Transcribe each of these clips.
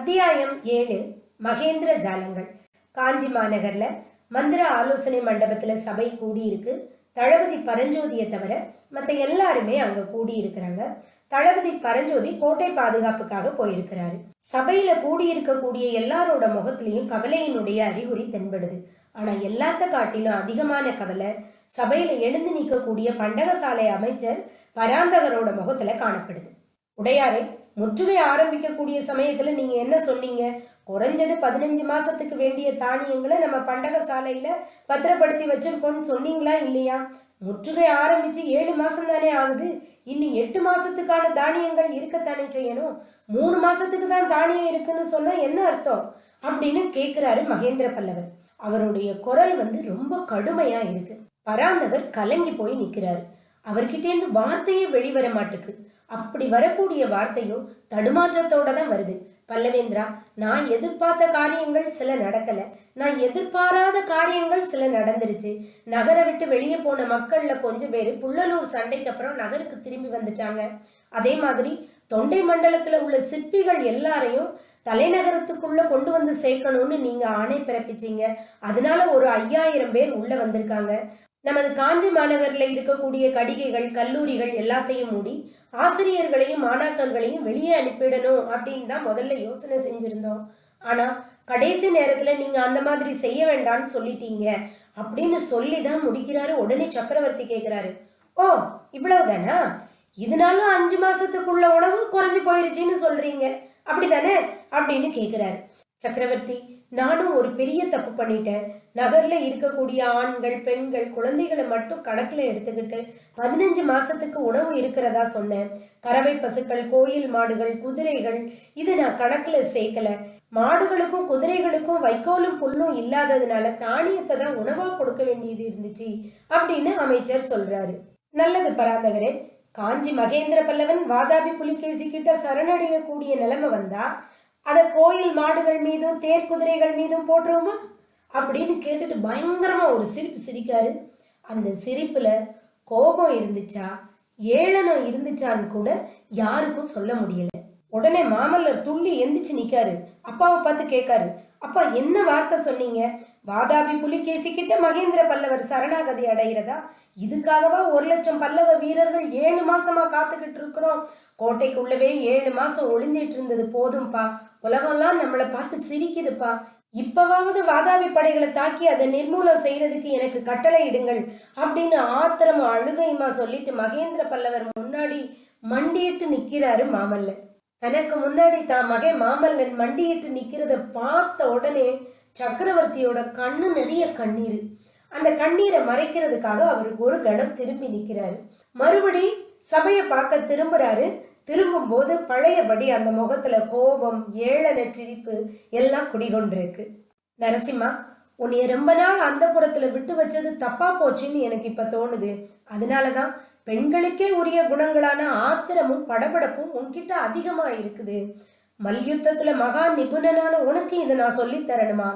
அத்தியாயம் ஏழு மகேந்திர ஜாலங்கள். காஞ்சி மாநகர்ல மந்திர ஆலோசனை மண்டபத்துல சபை கூடியிருக்கு. தளபதி பரஞ்சோதியை தவிர மற்ற எல்லாருமே அங்க கூடி இருக்கிறாங்க தளபதி பரஞ்சோதி கோட்டை பாதுகாப்புக்காக போயிருக்கிறாரு. சபையில கூடியிருக்கக்கூடிய எல்லாரோட முகத்திலையும் கவலையினுடைய அறிகுறி தென்படுது. ஆனா எல்லாத்த காட்டிலும் அதிகமான கவலை சபையில எழுந்து நிற்கக்கூடிய பண்டகசாலை அமைச்சர் பராந்தகரோட முகத்துல காணப்படுது. உடையாரே முற்றுகை ஆரம்பிக்கக்கூடிய சமயத்தில் நீங்கள் என்ன சொன்னீங்க? குறைஞ்சது பதினஞ்சு மாதத்துக்கு வேண்டிய தானியங்களை நம்ம பண்டக சாலையில் பத்திரப்படுத்தி வச்சிருக்கோம்னு சொன்னீங்களா இல்லையா? முற்றுகை ஆரம்பித்து ஏழு மாதம் தானே ஆகுது. இன்னும் எட்டு மாதத்துக்கான தானியங்கள் இருக்கத்தானே செய்யணும்? மூணு மாதத்துக்கு தான் தானியம் இருக்குன்னு சொன்னால் என்ன அர்த்தம்? அப்படின்னு கேட்குறாரு மகேந்திர பல்லவர். அவருடைய குரல் வந்து ரொம்ப கடுமையாக இருக்குது பராந்தகர் கலங்கி போய் நிற்கிறாரு அவர்கிட்டேருந்து வார்த்தையே வெளிவர மாட்டுக்கு அப்படி வரக்கூடிய வார்த்தையும் தடுமாற்றத்தோட தான் வருது. பல்லவேந்திரா நான் எதிர்பார்த்த காரியங்கள் சில நடக்கல. நான் எதிர்பாராத காரியங்கள் சில நடந்துருச்சு. நகரை விட்டு வெளியே போன மக்கள்ல கொஞ்சம் பேர் புள்ளலூர் சண்டைக்கு அப்புறம் நகருக்கு திரும்பி வந்துட்டாங்க. அதே மாதிரி தொண்டை மண்டலத்துல உள்ள சிற்பிகள் எல்லாரையும் தலைநகரத்துக்குள்ள கொண்டு வந்து சேர்க்கணும்னு நீங்க ஆணை பிறப்பிச்சீங்க. அதனால ஒரு ஐயாயிரம் பேர் உள்ள வந்திருக்காங்க. நமது காஞ்சி மாநகரில் இருக்கக்கூடிய கடிகைகள் கல்லூரிகள் எல்லாத்தையும் மூடி ஆசிரியர்களையும் மாணாக்கர்களையும் வெளியே அனுப்பிடணும் அப்படின்னு தான் முதல்ல யோசனை செஞ்சுருந்தோம். ஆனால் கடைசி நேரத்தில் நீங்கள் அந்த மாதிரி செய்ய வேண்டாம்னு சொல்லிட்டீங்க அப்படின்னு சொல்லி தான் முடிக்கிறாரு உடனே சக்கரவர்த்தி கேட்குறாரு ஓ இவ்வளவுதானா? இதனால அஞ்சு மாசத்துக்குள்ள உணவு குறைஞ்சு போயிருச்சுன்னு சொல்றீங்க. அப்படிதானே அப்படின்னு கேட்குறாரு சக்கரவர்த்தி நானும் ஒரு பெரிய தப்பு பண்ணிட்டேன். நகர்ல இருக்கக்கூடிய ஆண்கள் பெண்கள் குழந்தைகளை மட்டும் கணக்குல எடுத்துக்கிட்டு பதினஞ்சு மாசத்துக்கு உணவு இருக்கிறதா சொன்னேன். கறவை பசுக்கள் கோயில் மாடுகள் குதிரைகள் இது நான் கணக்குல சேர்க்கல. மாடுகளுக்கும் குதிரைகளுக்கும் வைக்கோலும் புல்லும் இல்லாததுனால தானியத்தை தான் உணவா கொடுக்க வேண்டியது இருந்துச்சு அப்படின்னு அமைச்சர் சொல்றாரு. நல்லது பராந்தகரே. காஞ்சி மகேந்திர பல்லவன் வாதாபி புலிகேசி கிட்ட சரணடையக்கூடிய நிலைமை வந்தா அதை கோயில் மாடுகள் மீதும் தேர் குதிரைகள் மீதும் போட்டுருவோமா? அப்படின்னு கேட்டுட்டு பயங்கரமாக ஒரு சிரிப்பு சிரிக்காரு. அந்த சிரிப்பில் கோபம் இருந்துச்சா? ஏளனம் இருந்துச்சான்னு கூட யாருக்கும் சொல்ல முடியல. உடனே மாமல்லர் துள்ளி எந்திரிச்சு நிற்காரு அப்பாவை பார்த்து கேட்காரு. அப்பா என்ன வார்த்தை சொன்னீங்க? வாதாபி புலிகேசிக்கிட்ட மகேந்திர பல்லவர் சரணாகதி அடைகிறதா? இதுக்காகவா ஒரு லட்சம் பல்லவ வீரர்கள் ஏழு மாசமா காத்துக்கிட்டு இருக்கிறோம். கோட்டைக்குள்ளவே ஏழு மாசம் ஒளிஞ்சிட்டு இருந்தது போதும்பா. உலகம்லாம் நம்மளை பார்த்து சிரிக்குதுப்பா. இப்பவாவது வாதாபி படைகளை தாக்கி அதை நிர்மூலம் செய்யறதுக்கு எனக்கு கட்டளை இடுங்கள் அப்படின்னு ஆத்திரமா அழுகையுமா சொல்லிட்டு மகேந்திர பல்லவர் முன்னாடி மண்டியிட்டு நிக்கிறாரு மாமல்லன். தனக்கு முன்னாடி தான் மகன் மாமல்லன் மண்டியிட்டு நிக்கிறத பார்த்த உடனே சக்கரவர்த்தியோட கண்ணு நிறைய கண்ணீர். அந்த கண்ணீரை மறைக்கிறதுக்காக அவர் ஒரு கணம் திரும்பி நிற்கிறாரு. மறுபடி சபையை பார்க்க திரும்புறாரு. திரும்பும் போது பழையபடி அந்த முகத்துல கோபம் ஏளன சிரிப்பு எல்லாம் குடிகொண்டிருக்கு. நரசிம்மா உன்னைய ரொம்ப நாள் அந்த புறத்துல விட்டு வச்சது தப்பா போச்சுன்னு எனக்கு இப்ப தோணுது. அதனாலதான் பெண்களுக்கே உரிய குணங்களான ஆத்திரமும் படபடப்பும் உன்கிட்ட அதிகமா இருக்குது. மல்யுத்தத்துல மகா நிபுணனான உனக்கு இதை நான் சொல்லி தரணுமா?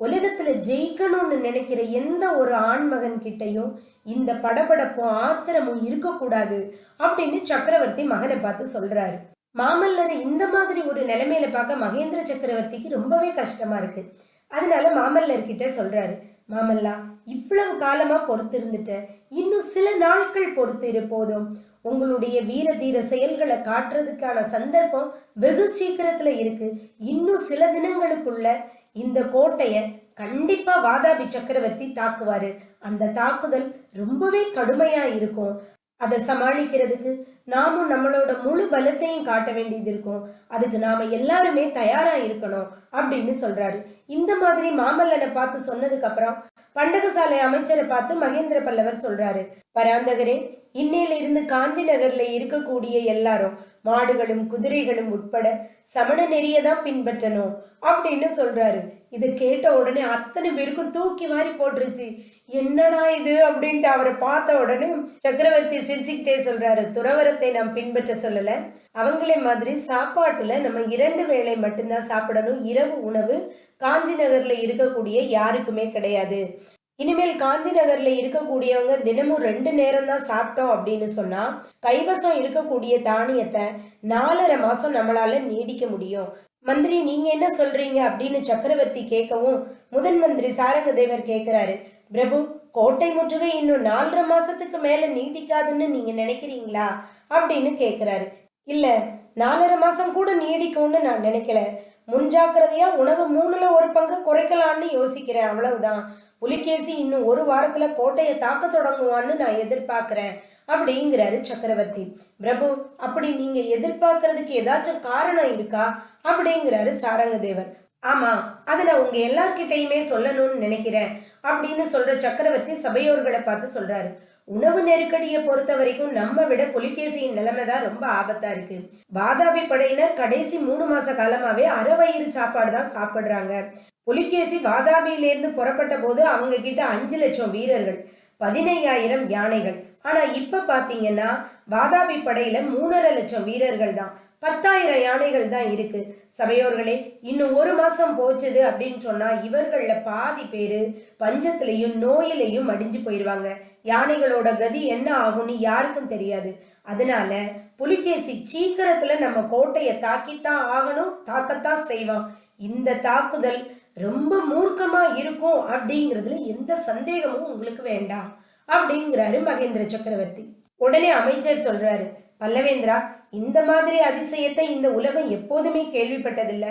உலகத்துல ஜெயிக்கணும்னு நினைக்கிற எந்த ஒரு ஆண்மகன் கிட்டையும் இந்த படபடப்பும் ஆத்திரமும் இருக்கக்கூடாது அப்படின்னு சக்கரவர்த்தி மகனை பார்த்து சொல்றாரு. மாமல்லரை இந்த மாதிரி ஒரு நிலைமையில பார்க்க மகேந்திர சக்கரவர்த்திக்கு ரொம்பவே கஷ்டமா இருக்கு. அதனால மாமல்லர் கிட்ட சொல்றாரு மாமல்லா இவ்வளவு காலமா பொறுத்து இருந்துட்ட இன்னும் சில நாட்கள் பொறுத்து இருப்போதும் உங்களுடைய வீர தீர செயல்களை காட்டுறதுக்கான சந்தர்ப்பம் வெகு சீக்கிரத்துல இருக்கு. இன்னும் சில தினங்களுக்குள்ள இந்த கோட்டைய கண்டிப்பா வாதாபி சக்கரவர்த்தி தாக்குவாரு. அந்த தாக்குதல் ரொம்பவே கடுமையா இருக்கும். அதை சமாளிக்கிறதுக்கு நாமும் நம்மளோட முழு பலத்தையும் காட்ட வேண்டியது இருக்கும். அதுக்கு நாம எல்லாருமே தயாரா இருக்கணும் அப்படின்னு சொல்றாரு. இந்த மாதிரி மாமல்லனை பார்த்து சொன்னதுக்கு அப்புறம் பண்டகசாலை அமைச்சரை பார்த்து மகேந்திர பல்லவர் சொல்றாரு. பராந்தகரே இன்னையில இருந்து காஞ்சி நகர்ல இருக்கக்கூடிய எல்லாரும் மாடுகளும் குதிரைகளும் உட்பட சமண நெறிய தான் பின்பற்றணும் அப்படின்னு சொல்றாரு. இது கேட்ட உடனே அத்தனை பேருக்கும் தூக்கி வாரி போட்டுருச்சு. என்னடா இது அப்படின்ட்டு அவரை பார்த்த உடனே சக்கரவர்த்தி சிரிச்சுக்கிட்டே சொல்றாரு துறவரத்தை நாம் பின்பற்ற சொல்லல. அவங்களே மாதிரி சாப்பாட்டுல நம்ம இரண்டு வேளை மட்டும்தான் சாப்பிடணும். இரவு உணவு காஞ்சி நகர்ல இருக்கக்கூடிய யாருக்குமே கிடையாது. இனிமேல் காஞ்சி நகர்ல இருக்கக்கூடியவங்க தினமும் ரெண்டு நேரம் தான் சாப்பிட்டோம் அப்படின்னு சொன்னா கைவசம் இருக்கக்கூடிய தானியத்தை நாலரை மாசம் நம்மளால நீடிக்க முடியும். மந்திரி நீங்க என்ன சொல்றீங்க அப்படின்னு சக்கரவர்த்தி கேட்கவும் முதன் மந்திரி சாரங்கதேவர் கேட்கிறாரு பிரபு கோட்டை முற்றுகை இன்னும் நாலரை மாசத்துக்கு மேல நீடிக்காதுன்னு நீங்க நினைக்கிறீங்களா? அப்படின்னு கேட்கிறாரு இல்ல நாலரை மாசம் கூட நீடிக்கும்னு நான் நினைக்கல. முன்ஜாக்கிரதையா உணவு மூணுல ஒரு பங்கு குறைக்கலாம்னு யோசிக்கிறேன் அவ்வளவுதான். புலிகேசி இன்னும் ஒரு வாரத்துல கோட்டையை தாக்க தொடங்குவான்னு நான் எதிர்பார்க்கிறேன் அப்படிங்கிறாரு சக்கரவர்த்தி. பிரபு அப்படி நீங்க எதிர்பார்க்கறதுக்கு ஏதாச்சும் காரணம் இருக்கா? அப்படிங்கிறாரு சாரங்கதேவர். ஆமா அதை நான் உங்க எல்லார்கிட்டயுமே சொல்லணும்னு நினைக்கிறேன் அப்படின்னு சொல்ற சக்கரவர்த்தி சபையோர்களை பார்த்து சொல்றாரு. உணவு நெருக்கடியை பொறுத்த வரைக்கும் நம்ம விட புலிகேசியின் நிலைமை தான் ரொம்ப ஆபத்தா இருக்கு. வாதாபி படையினர் கடைசி மூணு மாச காலமாவே அறவயிறு சாப்பாடு தான் சாப்பிடுறாங்க. புலிகேசி வாதாபியிலேருந்து புறப்பட்ட போது அவங்க கிட்ட அஞ்சு லட்சம் வீரர்கள் பதினையாயிரம் யானைகள். ஆனா இப்ப பாத்தீங்கன்னா வாதாபி படையில மூணரை லட்சம் வீரர்கள் தான். பத்தாயிரம் யானைகள் தான் இருக்கு. சபையோர்களே இன்னும் ஒரு மாசம் போச்சுது அப்படின்னு சொன்னா இவர்கள்ல பாதி பேரு பஞ்சத்திலையும் நோயிலையும் அடிஞ்சு போயிடுவாங்க யானைகளோட கதி என்ன ஆகும்னு யாருக்கும் தெரியாது. அதனால புலிகேசி சீக்கிரத்துல நம்ம கோட்டையை தாக்கித்தான் ஆகணும் தாக்கத்தான் செய்வான். இந்த தாக்குதல் ரொம்ப மூர்க்கமா இருக்கும் அப்படிங்கிறதுல எந்த சந்தேகமும் உங்களுக்கு வேண்டாம் அப்படிங்கிறாரு மகேந்திர சக்கரவர்த்தி. உடனே அமைச்சர் சொல்றாரு பல்லவேந்திரா இந்த மாதிரி அதிசயத்தை இந்த உலகம் எப்போதுமே கேள்விப்பட்டதில்லை.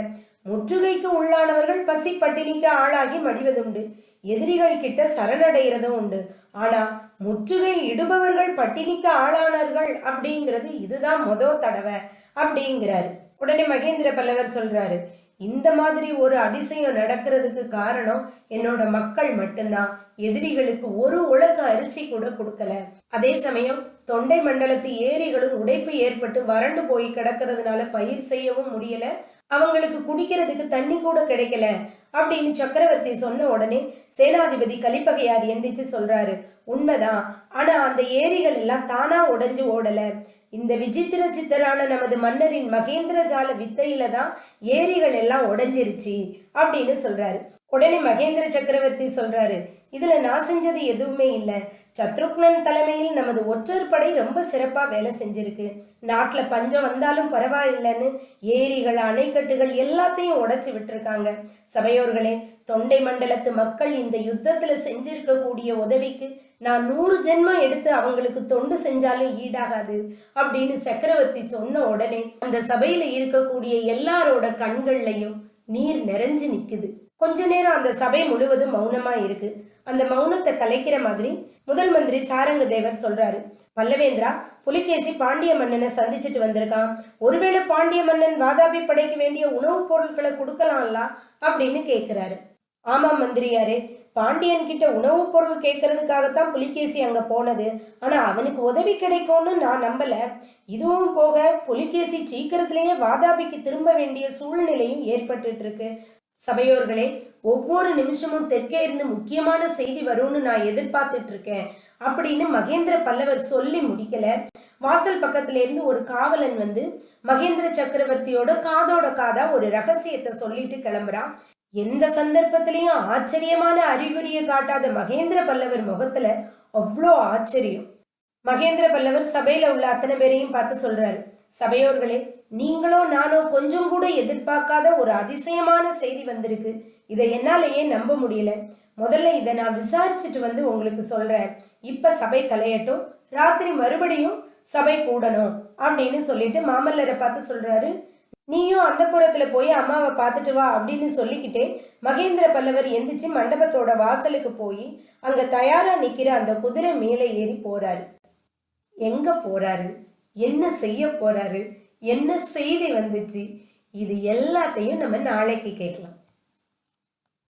முற்றுகைக்கு உள்ளானவர்கள் பசி பட்டினிக்கு ஆளாகி மடிவதுண்டு. எதிரிகள் கிட்ட சரணடைகிறதும் உண்டு. ஆனா முற்றுகை இடுபவர்கள் பட்டினிக்கு ஆளானார்கள் அப்படிங்கிறது இதுதான் மொத தடவை. அப்படிங்கிறாரு. உடனே மகேந்திர பல்லவர் சொல்றாரு இந்த மாதிரி ஒரு அதிசயம் நடக்கிறதுக்கு காரணம் என்னோட மக்கள் மட்டும்தான். எதிரிகளுக்கு ஒரு உலக அரிசி கூட கொடுக்கல. அதே சமயம் தொண்டை மண்டலத்து ஏரிகளும் உடைப்பு ஏற்பட்டு வறண்டு போய் கிடக்கிறதுனால பயிர் செய்யவும் முடியல. அவங்களுக்கு குடிக்கிறதுக்கு தண்ணி கூட கிடைக்கல. அப்படின்னு சக்கரவர்த்தி சொன்ன உடனே சேனாதிபதி கலிப்பகையார் எந்திரிச்சு சொல்றாரு. உண்மைதான். ஆனா அந்த ஏரிகள் எல்லாம் தானா உடைஞ்சு ஓடல. இந்த விசித்திர சித்தரான நமது மன்னரின் மகேந்திர ஜால வித்தையில தான் ஏரிகள் எல்லாம் உடைஞ்சிருச்சு அப்படின்னு சொல்றாரு. உடனே மகேந்திர சக்கரவர்த்தி சொல்றாரு இதுல நான் செஞ்சது எதுவுமே இல்லை. சத்ருக்னன் தலைமையில் நமது ஒற்றர் படை ரொம்ப சிறப்பா வேலை செஞ்சிருக்கு. நாட்டுல பஞ்சம் வந்தாலும் பரவாயில்லைன்னு ஏரிகள் அணைக்கட்டுகள் எல்லாத்தையும் உடைச்சு விட்டுருக்காங்க. சபையோர்களே தொண்டை மண்டலத்து மக்கள் இந்த யுத்தத்துல செஞ்சிருக்கக்கூடிய உதவிக்கு நான் நூறு ஜென்மம் எடுத்து அவங்களுக்கு தொண்டு செஞ்சாலும் ஈடாகாது அப்படின்னு சக்கரவர்த்தி சொன்ன உடனே அந்த சபையில இருக்கக்கூடிய எல்லாரோட கண்கள்லையும் நீர் நிறைஞ்சு நிக்குது. கொஞ்ச நேரம் அந்த சபை முழுவதும் மௌனமா இருக்கு. அந்த மௌனத்தை கலைக்கிற மாதிரி முதல் மந்திரி சாரங்க தேவர் சொல்றாரு பல்லவேந்திரா புலிகேசி பாண்டிய மன்னனை சந்திச்சுட்டு வந்திருக்கான். ஒருவேளை பாண்டிய மன்னன் வாதாபி படைக்கு வேண்டிய உணவுப் பொருட்களை கொடுக்கலாம்ல? அப்படின்னு கேக்குறாரு. ஆமாம் மந்திரியாரே. பாண்டியன் கிட்ட உணவுப் பொருள் கேட்கறதுக்காகத்தான் புலிகேசி அங்க போனது. ஆனா அவனுக்கு உதவி கிடைக்கும்னு நான் நம்பல. இதுவும் போக புலிகேசி சீக்கிரத்திலேயே வாதாபிக்கு திரும்ப வேண்டிய சூழ்நிலையும் ஏற்பட்டு இருக்கு சபையோர்களே ஒவ்வொரு நிமிஷமும் தெற்கே இருந்து முக்கியமான செய்தி வரும்னு நான் எதிர்பார்த்துட்டு இருக்கேன் அப்படின்னு மகேந்திர பல்லவர் சொல்லி முடிக்கல. வாசல் பக்கத்துல இருந்து ஒரு காவலன் வந்து மகேந்திர சக்கரவர்த்தியோட காதோட காதா ஒரு ரகசியத்தை சொல்லிட்டு கிளம்புறான். எந்த சந்தர்ப்பத்திலையும் ஆச்சரியமான அறிகுறியை காட்டாத மகேந்திர பல்லவர் முகத்துல அவ்வளோ ஆச்சரியம். மகேந்திர பல்லவர் சபையில உள்ள அத்தனை பேரையும் பார்த்து சொல்றாரு சபையோர்களே நீங்களோ நானோ கொஞ்சம் கூட எதிர்பார்க்காத ஒரு அதிசயமான செய்தி வந்திருக்கு. இதை என்னாலேயே நம்ப முடியல. முதல்ல இதை நான் விசாரிச்சுட்டு வந்து உங்களுக்கு சொல்றேன். இப்ப சபை கலையட்டும் ராத்திரி மறுபடியும் சபை கூடணும் அப்படின்னு சொல்லிட்டு மாமல்லரை பார்த்து சொல்றாரு நீயும் அந்த புறத்துல போய் அம்மாவை பார்த்துட்டு வா அப்படின்னு சொல்லிக்கிட்டே மகேந்திர பல்லவர் எந்திரிச்சு மண்டபத்தோட வாசலுக்கு போய் அங்க தயாரா நிக்கிற அந்த குதிரை மேலே ஏறி போறாரு. எங்க போறாரு? என்ன செய்ய போறாரு? என்ன செய்தி வந்துச்சு? இது எல்லாத்தையும் நம்ம நாளைக்கு கேட்கலாம்.